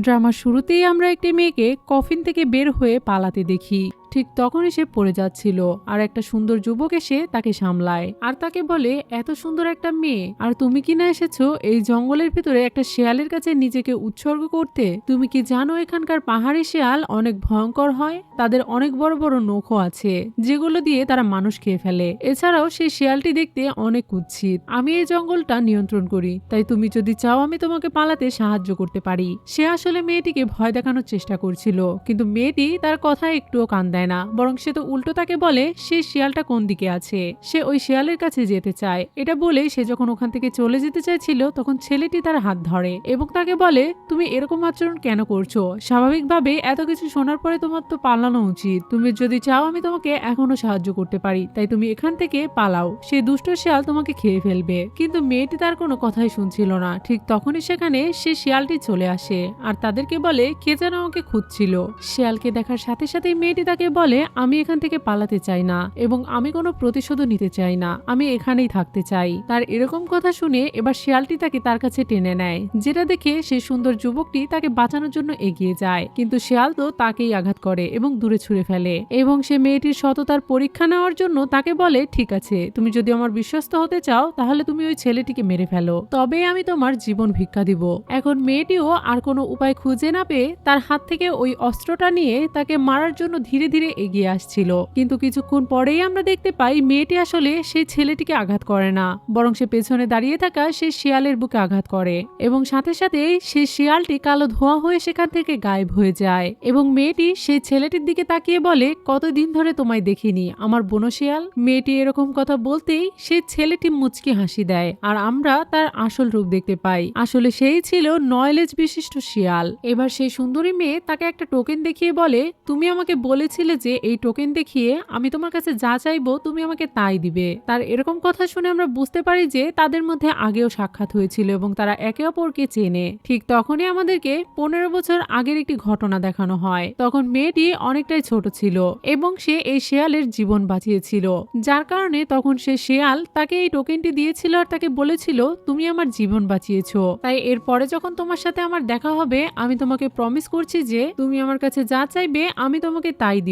ড্রামার শুরুতেই আমরা একটি মেয়েকে কফিন থেকে বের হয়ে পালাতে দেখি। ঠিক তখনই সে পড়ে যাচ্ছিল আর একটা সুন্দর যুবক এসে তাকে সামলায় আর তাকে বলে, এত সুন্দর একটা মেয়ে, আর তুমি কি না এসেছ এই জঙ্গলের ভিতরে একটা শেয়ালের কাছে নিজেকে উৎসর্গ করতে? তুমি কি জানো এখানকার পাহাড়ি শেয়াল অনেক ভয়ঙ্কর হয়? তাদের অনেক বড় বড় নখও আছে, যেগুলো দিয়ে তারা মানুষ খেয়ে ফেলে। এছাড়াও সেই শেয়ালটি দেখতে অনেক কুৎসিত। আমি এই জঙ্গলটা নিয়ন্ত্রণ করি, তাই তুমি যদি চাও আমি তোমাকে পালাতে সাহায্য করতে পারি। সে আসলে মেয়েটিকে ভয় দেখানোর চেষ্টা করছিল, কিন্তু মেয়েটি তার কথা একটুও কান দেয় না, বরং সে তো উল্টো তাকে বলে সে শিয়ালটা কোন দিকে আছে। সে ওই শিয়ালের কাছে যেতে চায়। এটা বলে সে যখন ওখান থেকে চলে যেতে চাইছিল, তখন ছেলেটি তার হাত ধরে এবং তাকে বলে, তুমি এরকম আচরণ কেন করছ? স্বাভাবিকভাবে এত কিছু শোনার পরে তোমার তো পালানো উচিত। তুমি যদি চাও আমি তোমাকে এখনও সাহায্য করতে পারি, তাই তুমি এখান থেকে পালাও। সে দুষ্ট শিয়াল তোমাকে খেয়ে ফেলবে। কিন্তু মেয়েটি তার কোনো কথাই শুনছিল না। ঠিক তখনই সেখানে সে শিয়ালটি চলে আসে। আর তাদেরকে বলে, কে যেন আমাকে খুঁজছিল? শিয়ালকে দেখার সাথে সাথে মেয়েটি তাকে বলে, আমি এখান থেকে পালাতে চাই না এবং আমি কোনো প্রতিশোধও নিতে চাই না। আমি এখানেই থাকতে চাই। তার এরকম কথা শুনে এবার শিয়ালটি তাকে তার কাছে টেনে নেয়, যেটা দেখে সে সুন্দর যুবকটি তাকে বাঁচানোর জন্য এগিয়ে যায়। কিন্তু শিয়াল তো তাকেই আঘাত করে এবং দূরে ছুঁড়ে ফেলে এবং সে মেয়েটির সততার পরীক্ষা নেওয়ার জন্য তাকে বলে, ঠিক আছে, তুমি যদি আমার বিশ্বস্ত হতে চাও, তাহলে তুমি ওই ছেলেটিকে মেরে ফেলো। তবে আমি তোমার জীবন ভিক্ষা দিব। এখন মেয়েটিও আর কোনো উপায় খুঁজে না পেয়ে তার হাত থেকে ওই অস্ত্রটা নিয়ে তাকে মারার জন্য ধীরে ধীরে এগিয়ে আসছিল। কিন্তু কিছুক্ষণ পরেই আমরা দেখতে পাই মেয়েটি আসলে সেই ছেলেটিকে আঘাত করে না, বরং সে পেছনে দাঁড়িয়ে থাকা সেই শিয়ালের বুকে আঘাত করে এবং সাথে সাথেই সেই শিয়ালটি কালো ধোঁয়া হয়ে সেখান থেকে গায়েব হয়ে যায় এবং মেয়েটি সেই ছেলেটির দিকে তাকিয়ে বলে, কতদিন ধরে তোমায় দেখিনি, আমার বোনো শিয়াল? মেয়েটি এরকম কথা বলতেই সেই ছেলেটি মুচকি হাসি দেয় আর আমরা তার আসল রূপ দেখতে পাই। আসলে সেই ছিল নয়লেজ বিশিষ্ট শিয়াল। এবার সেই সুন্দরী মেয়ে তাকে একটা টোকেন দেখিয়ে বলে, তুমি আমাকে বলেছিলে যে এই টোকেন দেখিয়ে আমি তোমার কাছে যা চাইব তুমি আমাকে তাই দিবে। তার এরকম কথা শুনে আমরা বুঝতে পারি যে তাদের মধ্যে আগেও সাক্ষাৎ হয়েছিল এবং তারা একে অপরকে চেনে। ঠিক তখনই আমাদেরকে পনেরো বছর আগের একটি ঘটনা দেখানো হয়। তখন মেয়েটি অনেকটাই ছোট ছিল এবং সে এই শেয়ালের জীবন বাঁচিয়েছিল। যার কারণে তখন সে শেয়াল তাকে এই টোকেনটি দিয়েছিল আর তাকে বলেছিল, তুমি আমার জীবন বাঁচিয়েছ। তাই এরপরে যখন তোমার সাথে আমার দেখা হবে, আমি তোমাকে প্রমিস করছি যে তুমি আমার কাছে যা চাইবে, আমি তোমাকে তাই দিব।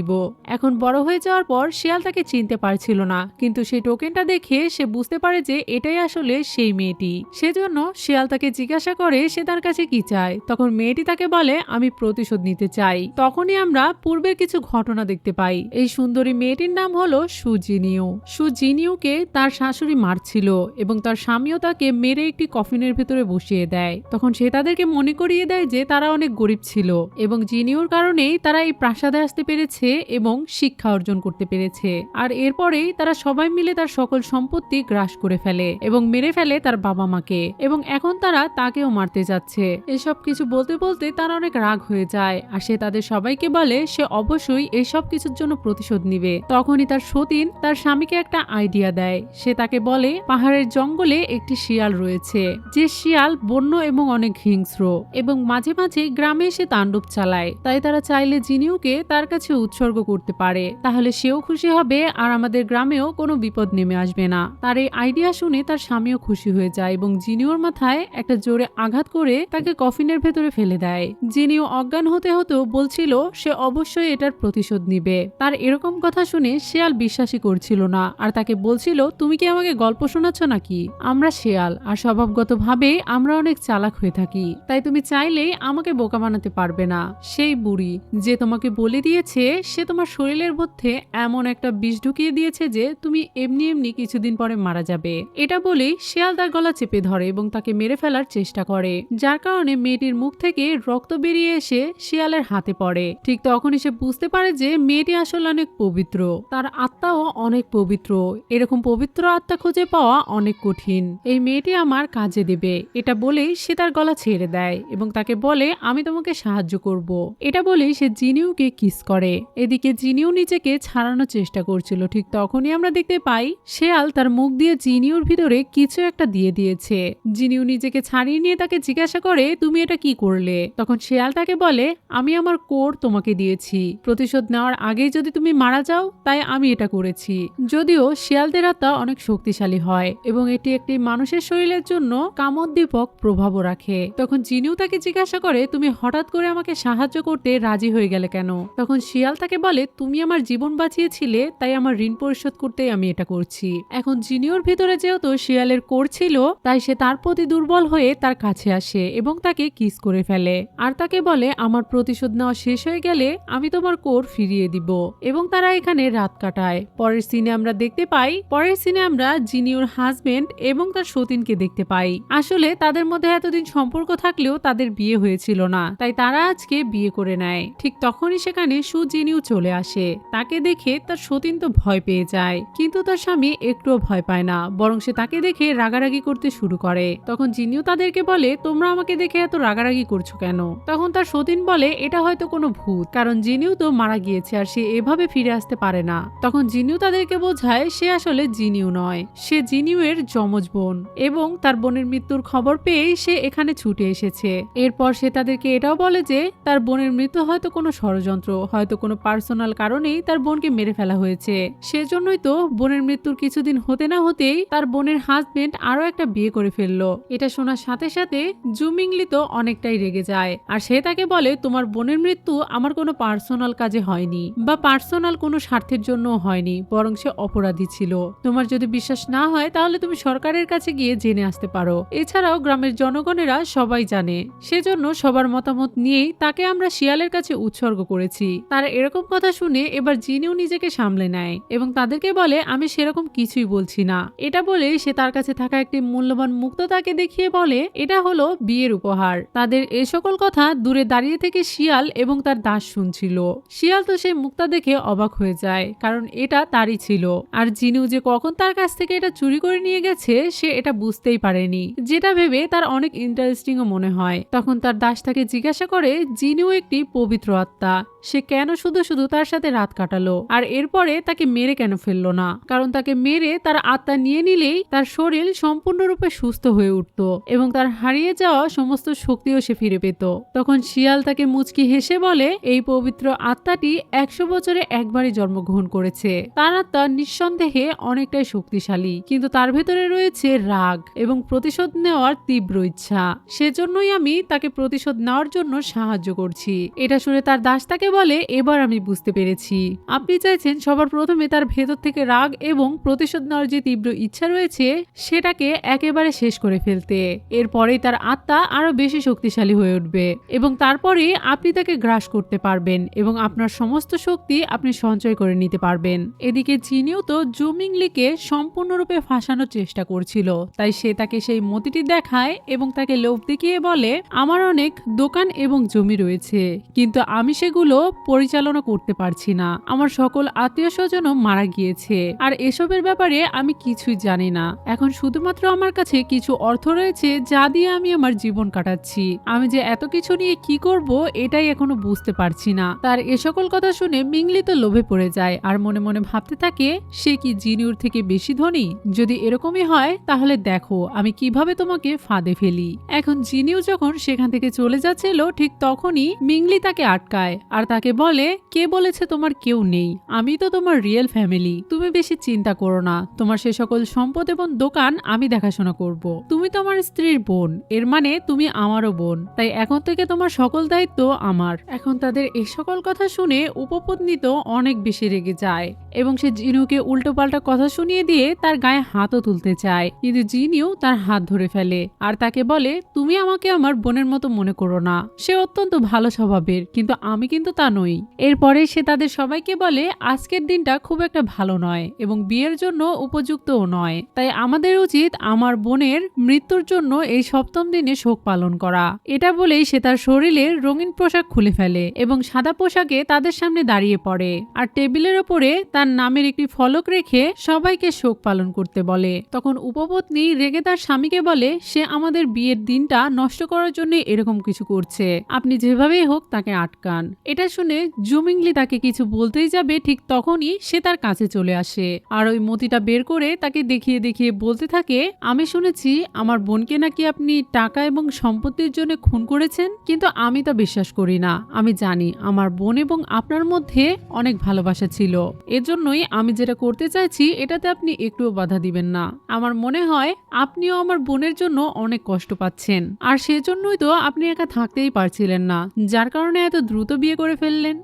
এখন বড় হয়ে যাওয়ার পর শিয়াল তাকে চিনতে পারছিল না, কিন্তু সেই টোকেনটা দেখে সে বুঝতে পারে যে এটাই আসলে সেই মেয়েটি। সেজন্য শিয়াল তাকে জিজ্ঞাসা করে সে তার কাছে কি চায়। তখন মেয়েটি তাকে বলে, আমি প্রতিশোধ নিতে চাই। তখনই আমরা পূর্বের কিছু ঘটনা দেখতে পাই। এই সুন্দরী মেয়েটির নাম হলো সুজিনিউ। সুজিনিউকে তার শাশুড়ি মারছিল এবং তার স্বামীও তাকে মেরে একটি কফিনের ভেতরে বসিয়ে দেয়। তখন সে তাদেরকে মনে করিয়ে দেয় যে তারা অনেক গরিব ছিল এবং জিনিউর কারণেই তারা এই প্রাসাদে আসতে পেরেছে এবং শিক্ষা অর্জন করতে পেরেছে। আর এরপরেই তারা সবাই মিলে তার সকল সম্পত্তি গ্রাস করে ফেলে এবং মেরে ফেলে তার বাবা মাকে। এবং এখন তারা তাকেও মারতে যাচ্ছে। এসব কিছু বলতে বলতে তার অনেক রাগ হয়ে যায় আর সে তাদের সবাইকে বলে, সে অবশ্যই এসব কিছুর জন্য প্রতিশোধ নিবে। তখনই তার সতীন তার স্বামীকে একটা আইডিয়া দেয়। সে তাকে বলে, পাহাড়ের জঙ্গলে একটি শিয়াল রয়েছে। যে শিয়াল বন্য এবং অনেক হিংস্র এবং মাঝে মাঝে গ্রামে এসে তাণ্ডব চালায়। তাই তারা চাইলে জিনিউকে তার কাছে উৎসর্গ করতে পারে। তাহলে সেও খুশি হবে আর আমাদের গ্রামেও কোনো বিপদ নেমে আসবে না। তার এই আইডিয়া শুনে তার স্বামীও খুশি হয়ে যায় এবং জিনিওর মাথায় একটা জোরে আঘাত করে তাকে কফিনের ভেতরে ফেলে দেয়। জিনিও অজ্ঞান হতে হতেও বলছিল, সে অবশ্যই এটার প্রতিশোধ নিবে। তার এরকম কথা শুনে শেয়াল বিশ্বাসই করছিল না আর তাকে বলছিল, তুমি কি আমাকে গল্প শোনাচ্ছ নাকি? আমরা শেয়াল আর স্বভাবগতভাবে আমরা অনেক চালাক হয়ে থাকি। তাই তুমি চাইলেই আমাকে বোকা বানাতে পারবে না। সেই বুড়ি যে তোমাকে বলে দিয়েছে সে তোমার শরীরের মধ্যে এমন একটা বিষ ঢুকিয়ে দিয়েছে যে তুমি এমনি এমনি কিছুদিন পরে মারা যাবে। এটা বলেই শেয়াল তার গলা চেপে ধরে এবং তাকে মেরে ফেলার চেষ্টা করে। যার কারণে মেয়েটির মুখ থেকে রক্ত বেরিয়ে এসে শিয়ালের হাতে পড়ে। ঠিক তখনই সে বুঝতে পারে যে মেয়েটি আসলে অনেক পবিত্র। তার আত্মাও অনেক পবিত্র। এরকম পবিত্র আত্মা খুঁজে পাওয়া অনেক কঠিন। এই মেয়েটি আমার কাজে দেবে। এটা বলেই সে তার গলা ছেড়ে দেয় এবং তাকে বলে, আমি তোমাকে সাহায্য করব। এটা বলেই সে জিনিউকে কিস করে। এদিকে জিনিও নিজেকে ছাড়ানোর চেষ্টা করছিল, ঠিক তখনই আমরা দেখতে পাই শেয়াল তার মুখ দিয়ে জিনিওর ভিতরে কিছু একটা দিয়ে দিয়েছে। জিনিও নিজেকে ছাড়িয়ে নিয়ে তাকে জিজ্ঞাসা করে, তুমি এটা কি করলে? তখন শেয়াল তাকে বলে, আমি আমার কোর তোমাকে দিয়েছি। প্রতিশোধ নেওয়ার আগেই যদি তুমি মারা যাও, তাই আমি এটা করেছি। যদিও শিয়ালদের আত্মা অনেক শক্তিশালী হয় এবং এটি একটি মানুষের শরীরের জন্য কামোদ্দীপক প্রভাবও রাখে। তখন জিনিও তাকে জিজ্ঞাসা করে, তুমি হঠাৎ করে আমাকে সাহায্য করতে রাজি হয়ে গেলে কেন? তখন শিয়াল তাকে বলে, তুমি আমার জীবন বাঁচিয়েছিলে, তাই আমার ঋণ পরিশোধ করতে আমি এটা করছি। এখন জিনিওর ভিতরে যেহেতু শিয়ালের কোর ছিল, তাই সে তার প্রতি দুর্বল হয়ে তার কাছে আসে এবং তাকে কিস করে ফেলে। আর তাকে বলে, আমার প্রতিশোধ নেওয়া শেষ হয়ে গেলে আমি তোমার কোর ফিরিয়ে দিব। এবং তারা এখানে রাত কাটায়। পরের সিনে আমরা দেখতে পাই, পরের সিনে আমরা জিনিওর হাজবেন্ড এবং তার সতীনকে দেখতে পাই। আসলে তাদের মধ্যে এতদিন সম্পর্ক থাকলেও তাদের বিয়ে হয়েছিল না, তাই তারা আজকে বিয়ে করে নেয়। ঠিক তখনই সেখানে সুজিনিও চলে আসে। তাকে দেখে তার সতীন তো ভয় পেয়ে যায়। কিন্তু তার স্বামী একটুও ভয় পায় না। বরং সে তাকে দেখে রাগারাগি করতে শুরু করে। তখন জিনিও তাদেরকে বলে, তোমরা আমাকে দেখে এত রাগারাগি করছ কেন? তখন তার সতীন বলে, এটা হয়তো কোনো ভূত। কারণ জিনিও তো মারা গিয়েছে আর সে এভাবে ফিরে আসতে পারে না। তখন জিনিও তাদেরকে বোঝায়, সে আসলে জিনিও নয়। সে জিনিউয়ের যমজ বোন এবং তার বোনের মৃত্যুর খবর পেয়েই সে এখানে ছুটে এসেছে। এরপর সে তাদেরকে এটাও বলে যে, তার বোনের মৃত্যু হয়তো কোনো ষড়যন্ত্র, হয়তো কোনো পার্সোনাল কারণেই তার বোনকে মেরে ফেলা হয়েছে। সেজন্যই তো বোনের মৃত্যুর কিছুদিন হতে না হতেই তার বোনের হাজবেন্ড আরও একটা বিয়ে করে ফেলল। এটা শোনার সাথে সাথে জুমিংলি তো অনেকটাই রেগে যায়। আর সে তাকে বলে, তোমার বোনের মৃত্যু আমার কোনো পার্সোনাল কাজে হয়নি বা পার্সোনাল কোনো স্বার্থের জন্য হয়নি, বরং সে অপরাধী ছিল। তোমার যদি বিশ্বাস না হয়, তাহলে তুমি সরকারের কাছে গিয়ে জেনে আসতে পারো। এছাড়াও গ্রামের জনগণেরা সবাই জানে। সেজন্য সবার মতামত নিয়েই তাকে আমরা শিয়ালের কাছে উৎসর্গ করেছি। তারা এরকম কথা শুনে এবার জিনিও নিজেকে সামলে নেয় এবং তাদেরকে বলে, আমি সেরকম কিছুই বলছি না। এটা বলে সে তার কাছে থাকা একটি মূল্যবান মুক্ত তাকে দেখিয়ে বলে, এটা হলো বিয়ের উপহার। তাদের এ সকল কথা দূরে দাঁড়িয়ে থেকে শিয়াল এবং তার দাস শুনছিল। শিয়াল তো সেই মুক্তা দেখে অবাক হয়ে যায়, কারণ এটা তারই ছিল। আর জিনু যে কখন তার কাছ থেকে এটা চুরি করে নিয়ে গেছে, সে এটা বুঝতেই পারেনি। যেটা ভেবে তার অনেক ইন্টারেস্টিংও মনে হয়। তখন তার দাস তাকে জিজ্ঞাসা করে জিনু একটি পবিত্র আত্মা, সে কেন শুধু শুধু তার সাথে রাত কাটালো। আর এরপরে তাকে মেরে কেন ফেলল না? কারণ তাকে মেরে তার আত্মা নিয়ে নিলেই তার শরীর সম্পূর্ণরূপে সুস্থ হয়ে উঠত এবং তার হারিয়ে যাওয়া সমস্ত শক্তিও সে ফিরে পেত। তখন শিয়াল তাকে মুচকি হেসে বলে, এই পবিত্র আত্মাটি একশো বছরে একবারই জন্মগ্রহণ করেছে। তার আত্মা নিঃসন্দেহে অনেকটাই শক্তিশালী, কিন্তু তার ভেতরে রয়েছে রাগ এবং প্রতিশোধ নেওয়ার তীব্র ইচ্ছা। সেজন্যই আমি তাকে প্রতিশোধ নেওয়ার জন্য সাহায্য করছি। এটা শুনে তার দাস তাকে বলে, এবার আমি বুঝতে পেরেছি। আপনি চাইছেন সবার প্রথমে তার ভেতর থেকে রাগ এবং প্রতিশোধ নেওয়ার যে তীব্র ইচ্ছা রয়েছে, সেটাকে একেবারে শেষ করে ফেলতে। এরপরেই তার আত্মা আরও বেশি শক্তিশালী হয়ে উঠবে এবং তারপরে আপনি তাকে গ্রাস করতে পারবেন এবং আপনার সমস্ত শক্তি আপনি সঞ্চয় করে নিতে পারবেন। এদিকে চিনিও তো জুমিং লিকে সম্পূর্ণরূপে ফাঁসানোর চেষ্টা করছিল, তাই সে তাকে সেই মতিটি দেখায় এবং তাকে লোভ দেখিয়ে বলে, আমার অনেক দোকান এবং জমি রয়েছে, কিন্তু আমি সেগুলো পরিচালনা করতে পারছি না। আমার সকল আত্মীয় স্বজনও মারা গিয়েছে। আর এসবের ব্যাপারে আমি কিছুই জানি না। এখন শুধুমাত্র আমার কাছে কিছু অর্থ রয়েছে যা দিয়ে আমি আমার জীবন কাটাচ্ছি। আমি যে এত কিছু নিয়ে কি করব এটাই এখনও বুঝতে পারছি না। তার এ সকল কথা শুনে মিংলি তো লোভে পড়ে যায়। আর মনে মনে ভাবতে থাকে, সে কি জিনিউর থেকে বেশি ধনী? যদি এরকমই হয়, তাহলে দেখো, আমি কীভাবে তোমাকে ফাঁদে ফেলি? এখন জিনিউ যখন সেখান থেকে চলে যাচ্ছিল, ঠিক তখনই মিংলি তাকে আটকায়। আর তাকে বলে কে বলেছে তোমার কেউ নেই? আমি তো তোমার রিয়েল ফ্যামিলি তুমি বেশি চিন্তা করো না। তোমার সে সকল সম্পদ এবং দোকান আমি দেখাশোনা করব। তুমি তো আমার স্ত্রীর বোন। এর মানে তুমি আমারও বোন। তাই এখন থেকে তোমার সকল দায়িত্ব আমার। এখন তাদের এই সকল কথা শুনে উপপত্নী তো অনেক বেশি রেগে যায় এবং সে জিনুকে উল্টো পাল্টা কথা শুনিয়ে দিয়ে তার গায়ে হাতও তুলতে চায়। কিন্তু জিনিও তার হাত ধরে ফেলে আর তাকে বলে, তুমি আমাকে আমার বোনের মতো মনে করো না। সে অত্যন্ত ভালো স্বভাবের, কিন্তু আমি কিন্তু তা নই। এরপরে সে তাদের সবাইকে বলে, আজকের দিনটা খুব একটা ভালো নয় এবং বিয়ের জন্য উপযুক্তও নয়। তাই আমাদের উচিত আমার বোনের মৃত্যুর জন্য এই সপ্তম দিনে শোক পালন করা। এটা বলেই সে তার শরীরে রঙিন পোশাক খুলে ফেলে এবং সাদা পোশাকে তাদের সামনে দাঁড়িয়ে পড়ে আর টেবিলের ওপরে তার নামের একটি ফলক রেখে সবাইকে শোক পালন করতে বলে। তখন উপপত্নী রেগে তার স্বামীকে বলে, সে আমাদের বিয়ের দিনটা নষ্ট করার জন্য এরকম কিছু করছে। আপনি যেভাবেই হোক তাকে আটকান। এটা শুনে জুমি মিংলি তাকে কিছু বলতেই যাবে, ঠিক তখনই সে তার কাছে চলে আসে। আর ওই মতিটা বের করে তাকে দেখিয়ে দেখিয়ে বলতে থাকে, আমি শুনেছি আমার বোনকে নাকি আপনি টাকা এবং সম্পত্তির জন্য খুন করেছেন, কিন্তু আমি তা বিশ্বাস করি না। আমি জানি আমার বোন এবং আপনার মধ্যে অনেক ভালোবাসা ছিল। এজন্যই আমি যেটা করতে চাইছি, এটাতে আপনি একটুও বাধা দিবেন না। আমার মনে হয় আপনিও আমার বোনের জন্য অনেক কষ্ট পাচ্ছেন। আর সেজন্যই তো আপনি একা থাকতেই পারছিলেন না। যার কারণে এত দ্রুত বিয়ে করে ফেললেন।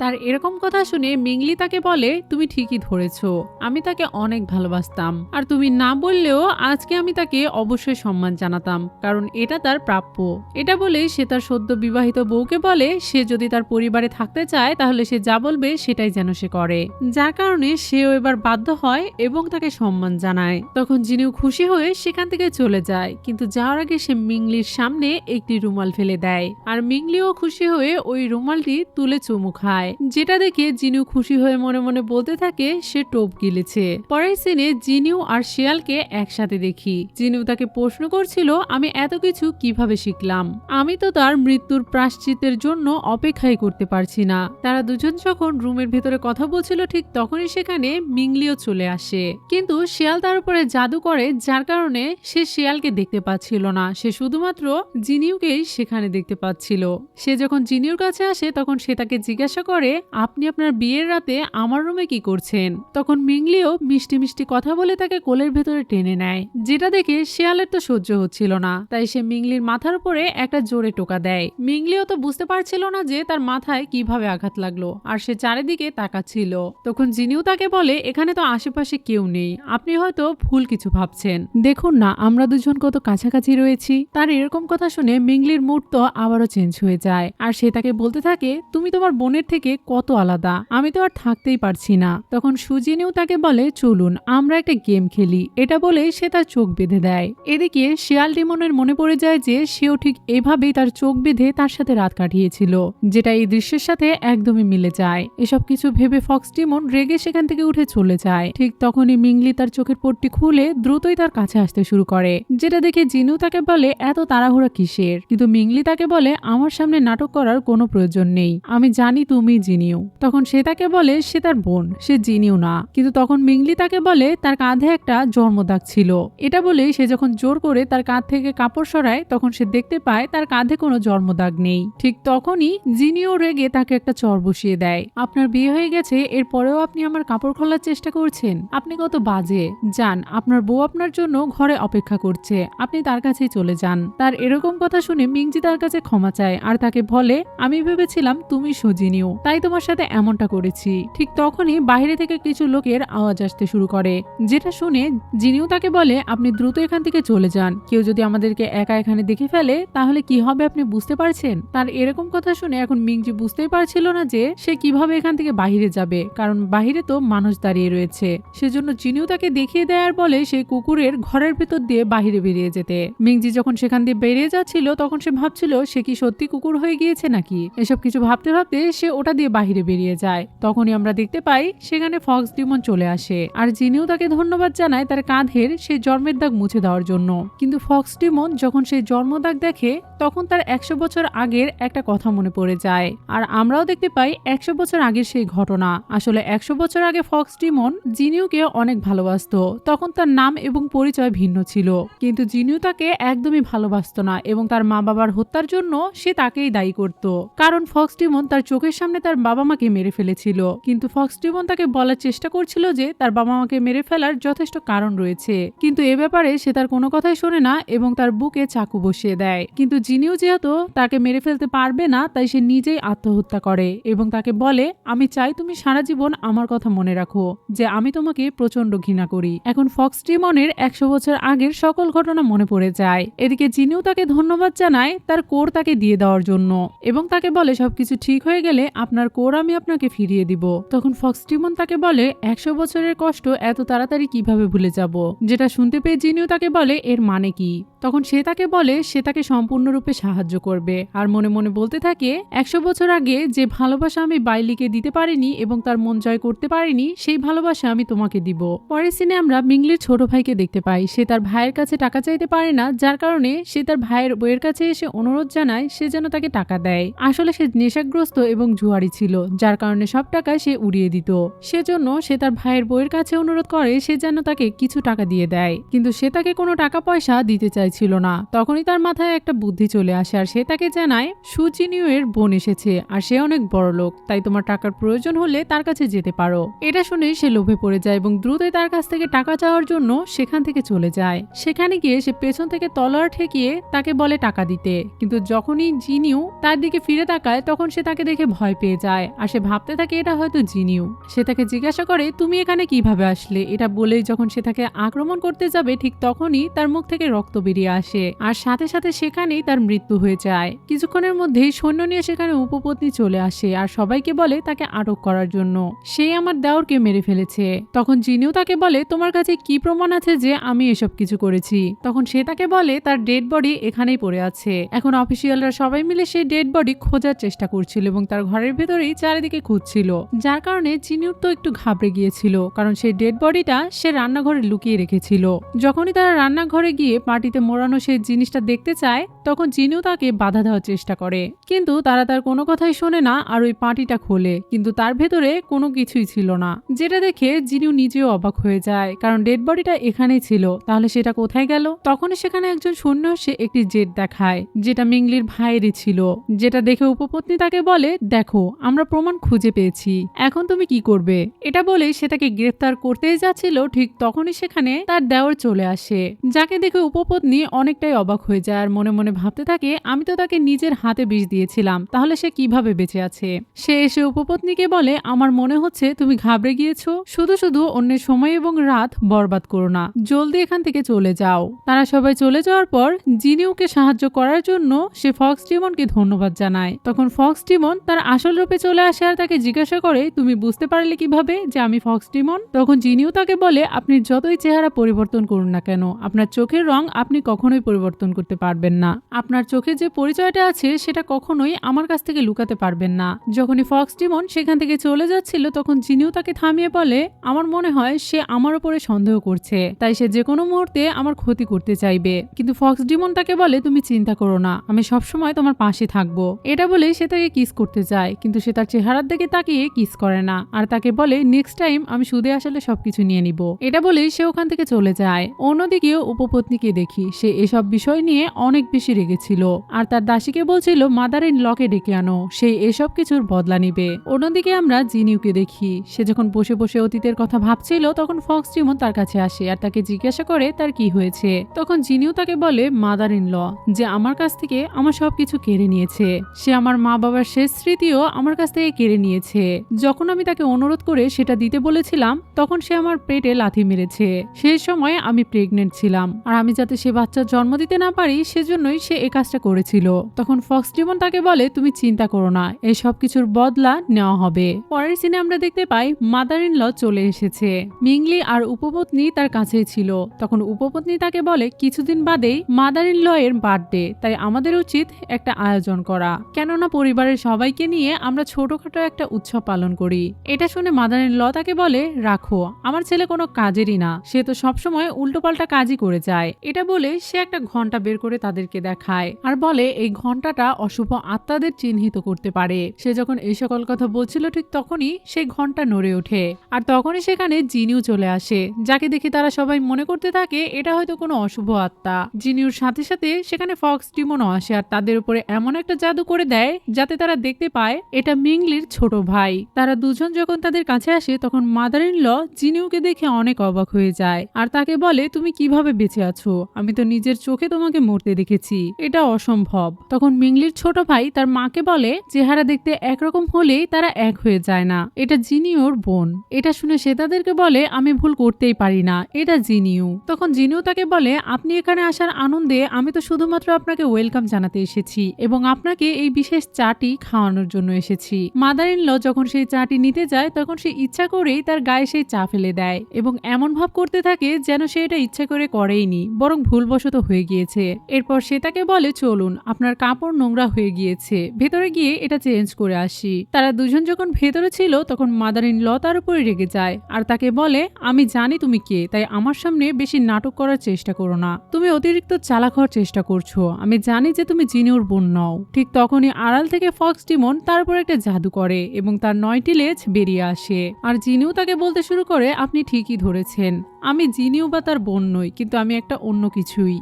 তার এরকম কথা শুনে মিংলি তাকে বলে, তুমি ঠিকই ধরেছ, আমি তাকে অনেক ভালোবাসতাম। আর তুমি না বললেও আজকে আমি তাকে অবশ্যই সম্মান জানাতাম, কারণ এটা তার প্রাপ্য। এটা বলে সে তার সদ্য বিবাহিত বউকে বলে, সে যদি তার পরিবারে থাকতে চায়, তাহলে সে যা বলবে, সেটাই যেন সে করে। যার কারণে সেও এবার বাধ্য হয় এবং তাকে সম্মান জানায়। তখন জিনিও খুশি হয়ে সেখান থেকে চলে যায়, কিন্তু যাওয়ার আগে সে মিংলির সামনে একটি রুমাল ফেলে দেয়। আর মিংলিও খুশি হয়ে ওই রুমালটি তুলে চুমু খায়। যেটা দেখে জিনিউ খুশি হয়ে মনে মনে বলতে থাকে, সে টোপ গিলেছে। পরের সিনে জিনিউ আর শিয়ালকে একসাথে দেখি। জিনিউ তাকে প্রশ্ন করছিল, আমি এত কিছু কীভাবে শিখলাম? আমি তো তার মৃত্যুর প্রাশ্চিতের জন্য অপেক্ষাই করতে পারছি না। তারা দুজন যখন রুমের ভেতরে কথা বলছিল, ঠিক তখনই সেখানে মিংলিও চলে আসে। কিন্তু শিয়াল তার উপরে জাদু করে, যার কারণে সে শিয়ালকে দেখতে পাচ্ছিল না। সে শুধুমাত্র জিনিউকেই সেখানে দেখতে পাচ্ছিল। সে যখন জিনিউর কাছে আসে, তখন সে তাকে জিজ্ঞাসা করে আপনি আপনার বিয়ের রাতে আমার রুমে কি করছেন? তখন মিংলিও মিষ্টি মিষ্টি কথা বলে তাকে কোলের ভেতরে টেনে নেয়। যেটা দেখে শিয়ালের তো সহ্য হচ্ছিল না। তাই সে মিংলির মাথার উপরে একটা জোরে টোকা দেয়। মিংলিও তো বুঝতে পারছিল না যে তার মাথায় কীভাবে আঘাত লাগল, আর সে চারিদিকে তাকাচ্ছিল। তখন জিনিও তাকে বলে, এখানে তো আশেপাশে কেউ নেই। আপনি হয়তো ভুল কিছু ভাবছেন। দেখুন না, আমরা দুজন কত কাছাকাছি রয়েছি। তার এরকম কথা শুনে মিংলির মুড তো আবারও চেঞ্জ হয়ে যায়। আর সে তাকে বলতে থাকে, তুমি তোমার বোনের থেকে কত আলাদা, আমি তো আর থাকতেই পারছি না। তখন সুজিনেও তাকে বলে, চলুন, আমরা একটা গেম খেলি। এটা বলে সে তার চোখ বেঁধে দেয়। এদিকে শিয়াল ডিমনের মনে পড়ে যায় যে, সেও ঠিক এভাবেই তার চোখ বেঁধে তার সাথে রাত কাটিয়েছিল, যেটা এই দৃশ্যের সাথে একদমই মিলে যায়। এসব কিছু ভেবে ফক্স ডিমন রেগে সেখান থেকে উঠে চলে যায়। ঠিক তখনই মিংলি তার চোখের পট্টি খুলে দ্রুতই তার কাছে আসতে শুরু করে, যেটা দেখে জিনু তাকে বলে, এত তাড়াহুড়া কিসের? কিন্তু মিংলি তাকে বলে, আমার সামনে নাটক করার কোনো প্রয়োজন নেই। আমি জানি তুমি জিনিও। তখন সে তাকে বলে, সে তার বোন, সে জিনিও না। কিন্তু তখন মিংলি তাকে বলে, তার কাঁধে একটা জন্মদাগ ছিল। এটা বলে সে যখন জোর করে তার কাঁধ থেকে কাপড় সরায়, তখন সে দেখতে পায় তার কাঁধে কোনো জন্মদাগ নেই। ঠিক তখনই জিনিও রেগে তাকে একটা চর বসিয়ে দেয়। আপনার বিয়ে হয়ে গেছে এরপরেও আপনি আমার কাপড় খোলার চেষ্টা করছেন? আপনি কত বাজে। যান, আপনার বউ আপনার জন্য ঘরে অপেক্ষা করছে। আপনি তার কাছেই চলে যান। তার এরকম কথা শুনে মিংজি তার কাছে ক্ষমা চায় আর তাকে বলে, আমি ভেবেছিলাম তুমি সজিনিও তাই তোমার সাথে এমনটা করেছি। ঠিক তখনই বাইরে থেকে কিছু লোকের আওয়াজ আসতে শুরু করে। যেটা শুনে যিনিও তাকে বলে, আপনি দ্রুত এখান থেকে চলে যান। কেউ যদি আমাদেরকে একা এখানে দেখে ফেলে, তাহলে কি হবে আপনি বুঝতে পারছেন? তার এরকম কথা শুনে এখন মিংজি বুঝতেই পারছিল না যে সে কীভাবে এখান থেকে বাহিরে যাবে, কারণ বাহিরে তো মানুষ দাঁড়িয়ে রয়েছে। সেজন্য জিনিও তাকে দেখিয়ে দেয় আর বলে সেই কুকুরের ঘরের ভেতর দিয়ে বাহিরে বেরিয়ে যেতে। মিংজি যখন সেখান দিয়ে বেরিয়ে যাচ্ছিল, তখন সে ভাবছিল, সে কি সত্যি কুকুর হয়ে গিয়েছে নাকি? এসব কিছু ভাবতে ভাবতে সে ওটা দিয়ে বাহিরে বেরিয়ে যায়। তখনই আমরা দেখতে পাই সেখানে ফক্স ডিমন চলে আসে আর জিনিও তাকে ধন্যবাদ জানায় তার কাঁধের সেই জন্মের দাগ মুছে দেওয়ার জন্য। কিন্তু ফক্স ডিমন যখন সেই জন্ম দাগ দেখে, তখন তার একশো বছর আগের একটা কথা মনে পড়ে যায়। আর আমরাও দেখতে পাই একশো বছর আগের সেই ঘটনা। আসলে একশো বছর আগে ফক্স ডিমন জিনিউকে অনেক ভালোবাসতো। তখন তার নাম এবং পরিচয় ভিন্ন ছিল। কিন্তু জিনিউ তাকে একদমই ভালোবাসতো না এবং তার মা বাবার হত্যার জন্য সে তাকেই দায়ী করত। কারণ ফক্স ডিমন তার চোখের সামনে তার বাবা মাকে মেরে ফেলেছিল। কিন্তু ফক্স ডিমন তাকে বলার চেষ্টা করছিল যে তার বাবা মাকে মেরে ফেলার যথেষ্ট কারণ রয়েছে। কিন্তু এ ব্যাপারে সে তার কোনো কথাই শোনে না এবং তার বুকে চাকু বসিয়ে দেয়। কিন্তু জিনিও যেহেতু তাকে মেরে ফেলতে পারবে না, তাই সে নিজেই আত্মহত্যা করে এবং তাকে বলে, আমি চাই তুমি সারা জীবন আমার কথা মনে রাখো, যে আমি তোমাকে প্রচণ্ড ঘৃণা করি। এখন ফক্স ডিমনের একশো বছর আগের সকল ঘটনা মনে পড়ে যায়। এদিকে জিনিও তাকে ধন্যবাদ জানায় তার কোর তাকে দিয়ে দেওয়ার জন্য এবং তাকে বলে, সবকিছু ঠিক হয়ে গেলে আপনার কোর আমি আপনাকে ফিরিয়ে দিব। তখন ফক্স ডিমন তাকে বলে, একশো বছরের কষ্ট এত তাড়াতাড়ি কীভাবে ভুলে যাব? যেটা শুনতে পেয়ে জিনিও তাকে বলে, এর মানে কি? তখন সে তাকে বলে, সে তাকে সম্পূর্ণরূপে সাহায্য করবে। আর মনে মনে বলতে থাকে, একশো বছর আগে যে ভালোবাসা আমি বাইলিকে দিতে পারিনি এবং তার মন জয় করতে পারিনি, সেই ভালোবাসা আমি তোমাকে দিব। পরের সিনে আমরা মিংলির ছোট ভাইকে দেখতে পাই। সে তার ভাইয়ের কাছে টাকা চাইতে পারে না, যার কারণে সে তার ভাইয়ের বইয়ের কাছে এসে অনুরোধ জানায়, সে যেন তাকে টাকা দেয়। আসলে সে নেশাগ্রস্ত এবং জুয়া বাড়ি ছিল, যার কারণে সব টাকা সে উড়িয়ে দিত। সেজন্য সে তার ভাইয়ের বইয়ের কাছে অনুরোধ করে সে যেন তাকে কিছু টাকা দিয়ে দেয়। কিন্তু সে তাকে কোনো টাকা পয়সা দিতে চাইছিল না। তখনই তার মাথায় একটা বুদ্ধি চলে আসে আর সে তাকে জানায় সুচিনিউ এর বোন এসেছে আর সে অনেক বড় লোক, তাই তোমার টাকার প্রয়োজন হলে তার কাছে যেতে পারো। এটা শুনে সে লোভে পড়ে যায় এবং দ্রুতই তার কাছ থেকে টাকা চাওয়ার জন্য সেখান থেকে চলে যায়। সেখানে গিয়ে সে পেছন থেকে তলোয়ার ঠেকিয়ে তাকে বলে টাকা দিতে। কিন্তু যখনই জিনিউ তার দিকে ফিরে তাকায়, তখন সে তাকে দেখে ভয় পেয়ে যায়। আর সে ভাবতে থাকে এটা হয়তো জিনিউ সে তাকে জিজ্ঞাসা করে, তুমি এখানে কীভাবে আসলে? এটা বলেই যখন সে তাকে আক্রমণ করতে যাবে, ঠিক তখনই তার মুখ থেকে রক্ত বেরিয়ে আসে। আর সাথে সাথে সেখানেই তার মৃত্যু হয়ে যায়। কিছুক্ষণের মধ্যেই সৈন্য নিয়ে সেখানে উপপত্নী চলে আসে আর সবাইকে বলে তাকে আটক করার জন্য। সে আমার দেওরকে মেরে ফেলেছে। তখন জিনিও তাকে বলে, তোমার কাছে কি প্রমাণ আছে যে আমি এসব কিছু করেছি? তখন সে তাকে বলে, তার ডেড বডি এখানেই পড়ে আছে। এখন অফিসিয়ালরা সবাই মিলে সেই ডেড বডি খোঁজার চেষ্টা করছিল এবং তার ঘরের ভেতরেই চারিদিকে খুঁজছিল। যার কারণে জিনিউর তো একটু ঘাবড়ে গিয়েছিল, কারণ সেই ডেড বডিটা সে রান্নাঘরে লুকিয়ে রেখেছিল। যখনই তারা রান্নাঘরে গিয়ে মাটিতে মোড়ানো সেই জিনিসটা দেখতে চায়, তখন জিনিউ তাকে বাধা দেওয়ার চেষ্টা করে। কিন্তু তারা তার কোনো কথাই শোনে না আর ওই পাটিটা খোলে, কিন্তু তার ভেতরে কোনো কিছুই ছিল না। যেটা দেখে জিনিউ নিজেও অবাক হয়ে যায়, কারণ ডেড বডিটা এখানেই ছিল, তাহলে সেটা কোথায় গেল? তখনই সেখানে একজন সৈন্য সে একটি জেট দেখায়, যেটা মিংলির ভাইয়েরই ছিল, যেটা দেখে উপপত্নী তাকে বলে, দেখো আমরা প্রমাণ খুঁজে পেয়েছি। এখন তুমি কি করবে? এটা বলেই সে তাকে গ্রেফতার করতেই যাচ্ছিল, ঠিক তখনই সেখানে তার দেওয়ার চলে আসে। যাকে দেখে উপপত্নী অনেকটাই অবাক হয়ে যায় আর মনে মনে ভাবতে থাকে, আমি তো তাকে নিজের হাতে বিষ দিয়েছিলাম, তাহলে সে কীভাবে বেঁচে আছে? সে এসে উপপত্নীকে বলে, আমার মনে হচ্ছে তুমি ঘাবড়ে গিয়েছো। শুধু শুধু অন্যের সময় এবং রাত বরবাদ করো না। জলদি এখান থেকে চলে যাও। তারা সবাই চলে যাওয়ার পর জিনিউকে সাহায্য করার জন্য সে ফক্স ডিমনকে ধন্যবাদ জানায়। তখন ফক্স ডিমন তার আসল রূপে চলে আসে আর তাকে জিজ্ঞাসা করে, তুমি বুঝতে পারলে কীভাবে যে আমি ফক্স ডিমন? তখন জিনিউ তাকে বলে, আপনি যতই চেহারা পরিবর্তন করুন না কেন, আপনার চোখের রং আপনি কখনোই পরিবর্তন করতে পারবেন না। আপনার চোখে যে পরিচয়টা আছে, সেটা কখনোই আমার কাছ থেকে লুকাতে পারবেন না। যখনই ফক্স ডিমন সেখান থেকে চলে যাচ্ছিল, তখন জিনিউ তাকে থামিয়ে বলে, আমার মনে হয় সে আমার উপরে সন্দেহ করছে, তাই সে যে কোনো মুহূর্তে আমার ক্ষতি করতে চাইবে। কিন্তু ফক্স ডিমন তাকে বলে, তুমি চিন্তা করো না, আমি সবসময় তোমার পাশে থাকব। এটা বলে সে তাকে কিস করতে চায় কিন্তু সে তার চেহারার দিকে তাকিয়ে কিস করে না। আর তাকে বলে নেক্সট টাইম আমি সুদে আসলে সবকিছু নিয়ে নিব। এটা বলেই সে ওখান থেকে চলে যায়। অন্যদিকে উপপত্নীকে দেখি, সে এসব বিষয় নিয়ে অনেক বেশি রেগেছিল। আর তার দাসীকে বলছিল মাদার ইন লকে ডেকে আনো, সে এসব কিছুর বদলা নিবে। অন্যদিকে আমরা জিনিউকে দেখি, সে যখন বসে বসে অতীতের কথা ভাবছিল, তখন ফক্স ডিমন তার কাছে আসে আর তাকে জিজ্ঞাসা করে, তার কি হয়েছে? তখন জিনিউ তাকে বলে মাদার ইন ল যে আমার কাছ থেকে আমার সবকিছু কেড়ে নিয়েছে। সে আমার মা বাবার শেষ স্মৃতিও আমার কাছ থেকে কেড়ে নিয়েছে। যখন আমি তাকে অনুরোধ করে সেটা দিতে বলেছিলাম, তখন সে আমার পেটে লাথি মেরেছে। সেই সময় আমি প্রেগনেন্ট ছিলাম। আর আমি যাতে সে বাচ্চার জন্ম দিতে না পারি, সেজন্যই সে এ কাজটা করেছিল। তখন ফক্স ডিমন তাকে বলে, তুমি চিন্তা করো না, এই সব কিছুর বদলা নেওয়া হবে। পরের সিনে আমরা দেখতে পাই মাদার ইন ল চলে এসেছে। মিংলি আর উপপত্নী তার কাছেই ছিল। তখন উপপত্নী তাকে বলে, কিছুদিন বাদেই মাদার ইন ল এর বার্থডে তাই আমাদের উচিত একটা আয়োজন করা। কেননা পরিবারের সবাইকে নিয়ে আমরা ছোটখাটো একটা উৎসব পালন করি। এটা শুনে মাদার ল তাকে বলে, রাখো, আমার ছেলে কোনো কাজেরই না। সে তো সবসময় উল্টোপাল্টা কাজই করে যায়। এটা বলে সে একটা ঘণ্টা বের করে তাদেরকে দেখায় আর বলে, এই ঘন্টাটা অশুভ আত্মাদের চিহ্নিত করতে পারে। সে যখন এই সকল কথা বলছিল, ঠিক তখনই সেই ঘণ্টা নড়ে ওঠে আর তখনই সেখানে জিনিউ চলে আসে। যাকে দেখে তারা সবাই মনে করতে থাকে, এটা হয়তো কোনো অশুভ আত্মা। জিনিউর সাথে সাথে সেখানে ফক্স ডিমনও আসে আর তাদের উপরে এমন একটা জাদু করে দেয়, যাতে তারা দেখতে পায় এটা মিংলির ছোট ভাই। তারা দুজন যখন তাদের কাছে আসে, তখন মাদার ইন ল জিনিউকে দেখে অনেক অবাক হয়ে যায়। আর তাকে বলে, তুমি কীভাবে বেঁচে আছো? আমি তো নিজের চোখে তোমাকে মরতে দেখেছি। এটা অসম্ভব। তখন মিংলির ছোট ভাই তার মাকে বলে, চেহারা দেখতে একরকম হলেই তারা এক হয়ে যায় না। এটা জিনিওর বোন। এটা শুনে সে তাদেরকে বলে, আমি ভুল করতেই পারি না। এটা জিনিউ। তখন জিনিউ তাকে বলে, আপনি এখানে আসার আনন্দে আমি তো শুধুমাত্র আপনাকে ওয়েলকাম জানাতে এসেছি এবং আপনাকে এই বিশেষ চাটি খাওয়ানোর জন্য এসেছি। মাদার ইন ল যখন সেই চাটি নিতে যায়, তখন সে ইচ্ছা করেই তার গায়ে সেই চা ফেলে দেয় এবং এমন ভাব করতে থাকে যেন সে এটা ইচ্ছা করে করেইনি, বরং ভুলবশত হয়ে গিয়েছে। এরপর সে তাকে বলে, চলুন, আপনার কাপড় নোংরা হয়ে গিয়েছে। ভেতরে গিয়ে এটা চেঞ্জ করে আসি। তারা দুজন যখন ভেতরে ছিল, তখন মাদার ইন ল তার উপরে রেগে যায় আর তাকে বলে, আমি জানি তুমি কে, তাই আমার সামনে বেশি নাটক করার চেষ্টা করো না। তুমি অতিরিক্ত চালাক হওয়ার চেষ্টা করছ। আমি জানি যে তুমি জিনিউর বোন নও। ঠিক তখনই আড়াল থেকে ফক্স ডিমন তার উপর একটা জাদু করে এবং তার নয়টি লেজ বেরিয়ে আসে। আর জিনিও তাকে বলতে শুরু করে, আপনি ঠিকই ধরেছেন। আমি জিনিও বা তার বোন নই, কিন্তু আমি একটা অন্য কিছুই।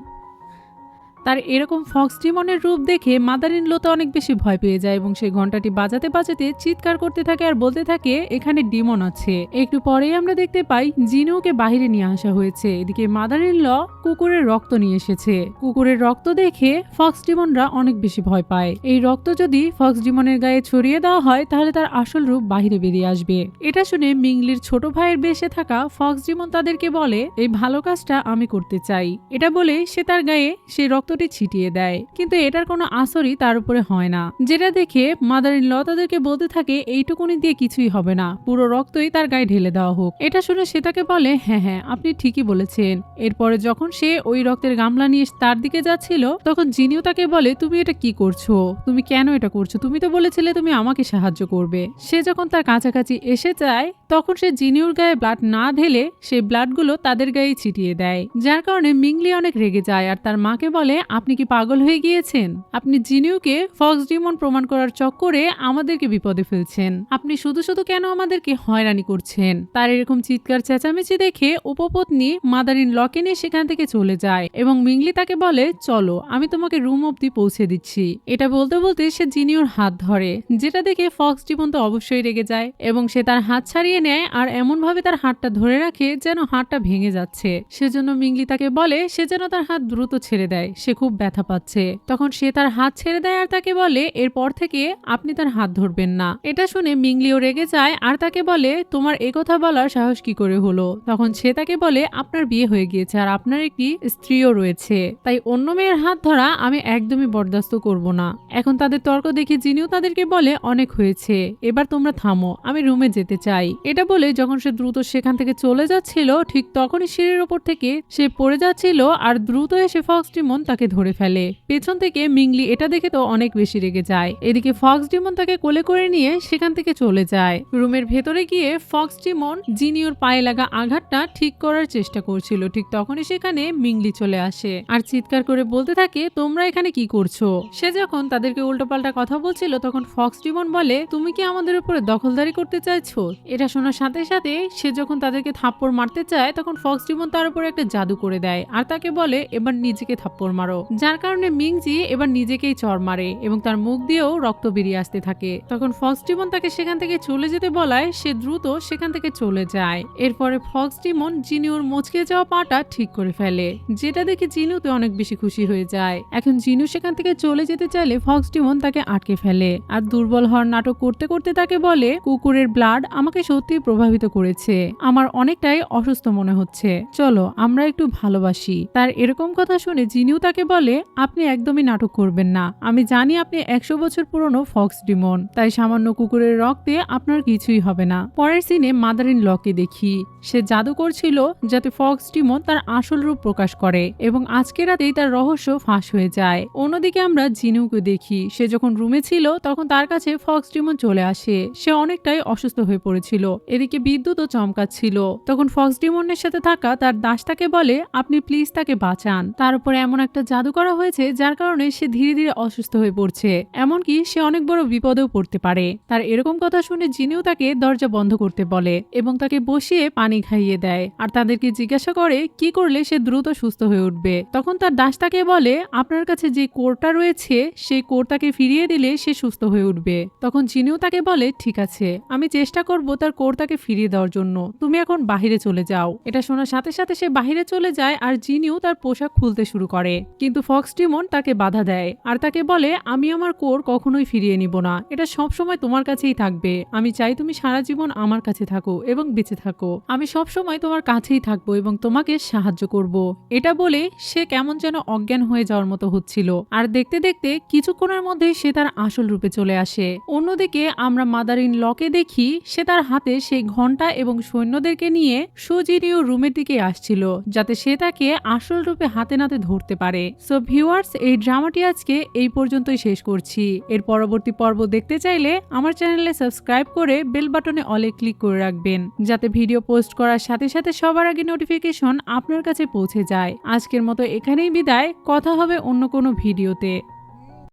তার এরকম ফক্স ডিমনের রূপ দেখে মাদারিন লোতে অনেক বেশি ভয় পেয়ে যায় এবং সেই ঘন্টাটি বাজাতে বাজাতে চিৎকার করতে থাকে আর বলতে থাকে, এখানে ডিমন আছে। একটু পরেই আমরা দেখতে পাই জিনুকে বাহিরে নিয়ে আসা হয়েছে। এদিকে মাদারিন ল কুকুরের রক্ত নিয়ে এসেছে। কুকুরের রক্ত দেখে ফক্স ডিমনরা অনেক বেশি ভয় পায়। এই রক্ত যদি ফক্স ডিমনের গায়ে ছড়িয়ে দেওয়া হয়, তাহলে তার আসল রূপ বাহিরে বেরিয়ে আসবে। এটা শুনে মিংলির ছোট ভাইয়ের বেশে থাকা ফক্স ডিমন তাদেরকে বলে, এই ভালো কাজটা আমি করতে চাই। এটা বলে সে তার গায়ে সেই রক্তটি ছিটিয়ে দেয়। কিন্তু এটার কোনো আসরই তার উপরে হয় না। যেটা দেখে মাদার ইন ল তাদেরকে বলতে থাকে, এইটুকুনি দিয়ে কিছুই হবে না। পুরো রক্তই তার গায়ে ঢেলে দেওয়া হোক। এটা শুনে সে তাকে বলে হ্যাঁ হ্যাঁ আপনি ঠিকই বলেছেন। এরপরে যখন সে ওই রক্তের গামলা নিয়ে তার দিকে যাচ্ছিল, তখন জিনিও তাকে বলে, তুমি এটা কি করছ? তুমি কেন এটা করছ? তুমি তো বলেছিলে তুমি আমাকে সাহায্য করবে। সে যখন তার কাছাকাছি এসে যায়, তখন সে জিনিওর গায়ে ব্লাড না ঢেলে, সেই ব্লাডগুলো তাদের গায়ে ছিটিয়ে দেয়। যার কারণে মিংলি অনেক রেগে যায় আর তার মাকে বলে আপনি কি পাগল হয়ে গিয়েছেন? আপনি জিনিউকে ফক্স ডিমন প্রমাণ করার চক্করে আমাদেরকে বিপদে ফেলছেন। আপনি শুধু শুধু কেন আমাদেরকে হয়রানি করছেন? তার এরকম চিৎকার, চেঁচামেচি দেখে উপপত্নী মাদারিন লকে নিয়ে সেখান থেকে চলে যায় এবং মিংলি তাকে বলে, চলো, আমি তোমাকে রুম অব্দি পৌঁছে দিচ্ছি। এটা বলতে বলতে সে জিনিওর হাত ধরে, যেটা দেখে ফক্স ডিমন তো অবশ্যই রেগে যায় এবং সে তার হাত ছাড়িয়ে নেয় আর এমন ভাবে তার হাতটা ধরে রাখে যেন হাতটা ভেঙে যাচ্ছে। সেজন্য মিংলি তাকে বলে, সে যেন তার হাত দ্রুত ছেড়ে দেয়। সে খুব ব্যথা পাচ্ছে। তখন সে তার হাত ছেড়ে দেয় আর তাকে বলে, এরপর থেকে আপনি তার হাত ধরবেন না। এটা শুনে মিংলিও রেগে যায় আর তাকে বলে, তোমার একথা বলার সাহস কি করে হলো? তখন সে তাকে বলে, আপনার বিয়ে হয়ে গিয়েছে আর আপনার একটি স্ত্রীও রয়েছে। তাই অন্য মেয়ের হাত ধরা আমি একদমই বরদাস্ত করব না। এখন তাদের তর্ক দেখে জিনিও তাদেরকে বলে, অনেক হয়েছে। এবার তোমরা থামো। আমি রুমে যেতে চাই। এটা বলে যখন সে দ্রুত সেখান থেকে চলে যাচ্ছিল, ঠিক তখনই সিঁড়ির ওপর থেকে সে পড়ে যাচ্ছিল আর দ্রুত এসে ফক্স ডিমন তাকে ধরে ফেলে। পেছন থেকে মিংলি এটা দেখে তো অনেক বেশি রেগে যায়। এদিকে ফক্স ডিমন তাকে কোলে করে নিয়ে সেখান থেকে চলে যায়। রুমের ভেতরে গিয়ে ফক্স ডিমন জিনিওর পায়ে লাগা আঘাতটা ঠিক করার চেষ্টা করছিল। ঠিক তখনই সেখানে মিংলি চলে আসে আর চিৎকার করে বলতে থাকে, তোমরা এখানে কি করছ? সে যখন তাদেরকে উল্টোপাল্টা কথা বলছিল, তখন ফক্স ডিমন বলে, তুমি কি আমাদের উপরে দখলদারি করতে চাইছো? এটা শোনার সাথে সাথে সে যখন তাদেরকে থাপ্পড় মারতে চায়, তখন ফক্স ডিমন তার উপরে একটা জাদু করে দেয় আর তাকে বলে, এবার নিজেকে থাপ্পড় মারো। যার কারণে মিংজি এবার নিজেকেই চর মারে এবং তার মুখ দিয়েও রক্ত বেরিয়ে আসতে থাকে। তখন ফক্স ডিমন তাকে সেখান থেকে চলে যেতে বলায় সে দ্রুত সেখান থেকে চলে যায়। এরপরে ফক্স ডিমন জিনিওর মুচকে যাওয়া পাটা ঠিক করে ফেলে। যেটা দেখে জিনুতে অনেক বেশি খুশি হয়ে যায়। এখন জিনু সেখান থেকে চলে যেতে চাইলে ফক্স ডিমন তাকে আটকে ফেলে। আর দুর্বল হওয়ার নাটক করতে করতে তাকে বলে, কুকুরের ব্লাড আমাকে সত্যি প্রভাবিত করেছে। আমার অনেকটাই অসুস্থ মনে হচ্ছে। চলো, আমরা একটু ভালোবাসি। তার এরকম কথা শুনে জিনিও তাকে বলে, আপনি একদমই নাটক করবেন না। আমি জানি আপনি একশো বছর পুরনো ফক্স ডিমন, তাই সামান্য কুকুরের রক্তে আপনার কিছুই হবে না। পরের সিনে মাদারিন লকে দেখি। সে জাদু করছিল যাতে ফক্স ডিমন তার আসল রূপ প্রকাশ করে এবং আজকে রাতেই তার রহস্য ফাঁস হয়ে যায়। অন্যদিকে আমরা জিনুকে দেখি। সে যখন রুমে ছিল, তখন তার কাছে ফক্স ডিমন চলে আসে। সে অনেকটাই অসুস্থ হয়ে পড়েছিল। এদিকে বিদ্যুৎও চমকাচ্ছিল। তখন ফক্স ডিমনের সাথে থাকা তার দাস তাকে বলে, আপনি প্লিজ তাকে বাঁচান। তার উপরে এমন একটা জাদু করা হয়েছে যার কারণে সে ধীরে ধীরে অসুস্থ হয়ে পড়ছে। এমনকি সে অনেক বড় বিপদেও পড়তে পারে। তার এরকম কথা শুনে জিনিও তাকে দরজা বন্ধ করতে বলে এবং তাকে বসিয়ে পানি খাইয়ে দেয়। আর তাদেরকে জিজ্ঞাসা করে, কি করলে সে দ্রুত সুস্থ হয়ে উঠবে? তখন তার দাস তাকে বলে, আপনার কাছে যে কোরটা রয়েছে, সেই কোর তাকে ফিরিয়ে দিলে সে সুস্থ হয়ে উঠবে। তখন জিনিও তাকে বলে, ঠিক আছে, আমি চেষ্টা করব তার কোর তাকে ফিরিয়ে দেওয়ার জন্য। তুমি এখন বাহিরে চলে যাও। এটা শোনার সাথে সাথে সে বাহিরে চলে যায় আর জিনিও তার পোশাক খুলতে শুরু করে। কিন্তু ফক্স ডিমন তাকে বাধা দেয় আর তাকে বলে, আমি আমার কোর কখনোই ফিরিয়ে নিব না। এটা সব সময় তোমার কাছেই থাকবে। আমি চাই তুমি সারা জীবন আমার কাছে থাকো এবং বেঁচে থাকো। আমি সব সময় তোমার কাছেই থাকব এবং তোমাকে সাহায্য করব। এটা বলে সে কেমন যেন অজ্ঞান হয়ে যাওয়ার মতো হচ্ছিল। আর দেখতে দেখতে কিছুক্ষণের মধ্যেই সে তার আসল রূপে চলে আসে। অন্যদিকে আমরা মাদারিন লকে দেখি, সে তার হাতে সেই ঘণ্টা এবং সৈন্যদেরকে নিয়ে সুজিনীয় রুমের দিকে আসছিল, যাতে সে তাকে আসল রূপে হাতে নাতে ধরতে পারে। সো ভিউয়ার্স এই ড্রামাটি আজকে এই পর্যন্তই শেষ করছি। এর পরবর্তী পর্ব দেখতে চাইলে আমার চ্যানেলে সাবস্ক্রাইব করে বেল বাটনে অলে ক্লিক করে রাখবেন, যাতে ভিডিও পোস্ট করার সাথে সাথে সবার আগে নোটিফিকেশন আপনার কাছে পৌঁছে যায়। আজকের মতো এখানেই বিদায়, কথা হবে অন্য কোনো ভিডিওতে।